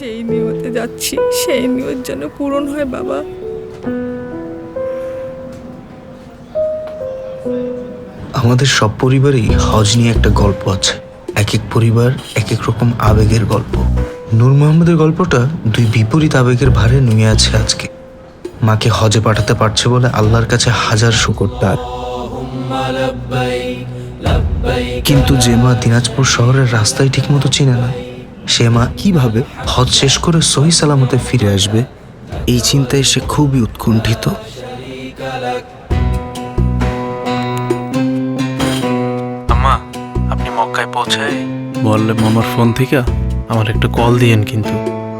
যেই নিয়তে যাচ্ছি, সেই নিয়ত যেন পূরণ হয়, বাবা। আমাদের সব পরিবারেই হজ নিয়ে একটা গল্প আছে। এক এক পরিবার এক এক রকম আবেগের গল্প। নূর মোহাম্মদের গল্পটা দুই বিপরীত আবেগের ভারে নুয়ে আছে আজকে। মাকে হজে পাঠাতে পারছে বলে আল্লাহর কাছে হাজার শুকর তার। কিন্তু যে মা দিনাজপুর শহরের রাস্তায় ঠিকমতো চিনে না সে মা কীভাবে হজ শেষ করে সহি সালামতে ফিরে আসবে? এই চিন্তায় সে খুবই উৎকণ্ঠিত। আম্মা আপনি মক্কায় পৌঁছায়? বললে মামার ফোন থেকে আমার একটা কল দিয়েন কিন্তু।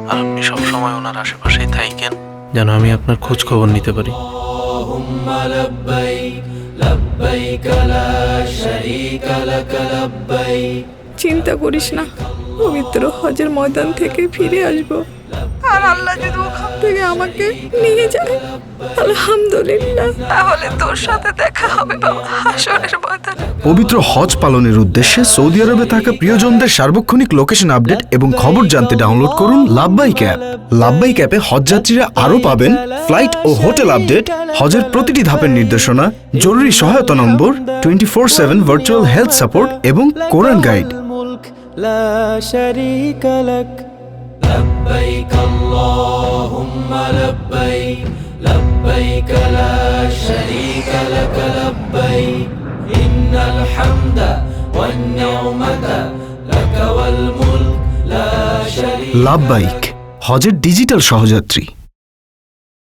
আর আপনি সব সময় ওনার আশেপাশেই থাকেন যেন আমি আপনার খোঁজ খবর নিতে পারি। চিন্তা করিস না। পবিত্র হজের ময়দান থেকে ফিরে আসব। আর আল্লাহ যদি ওখান থেকে আমাকে নিয়ে যায়, আলহামদুলিল্লাহ। তাহলে তোর সাথে দেখা হবে বাবা, হাসরের ময়দানে। পবিত্র হজ পালনের উদ্দেশ্যে সৌদি আরবে থাকা প্রিয়জনদের সার্বক্ষণিক লোকেশন আপডেট এবং খবর জানতে ডাউনলোড করুন লাভবাই ক্যাপ লাভবাই ক্যাপে হজযাত্রীরা আরও পাবেন ফ্লাইট ও হোটেল আপডেট হজের প্রতিটি ধাপের নির্দেশনা, জরুরি সহায়তা নম্বর twenty four seven virtual health support এবং কোরআন গাইড لا شريك لك لبيك اللهم لبيك لبيك لا شريك لك لبيك إن الحمد والنعمة لك والملك لا شريك লাভবাইক হজের ডিজিটাল সহযাত্রী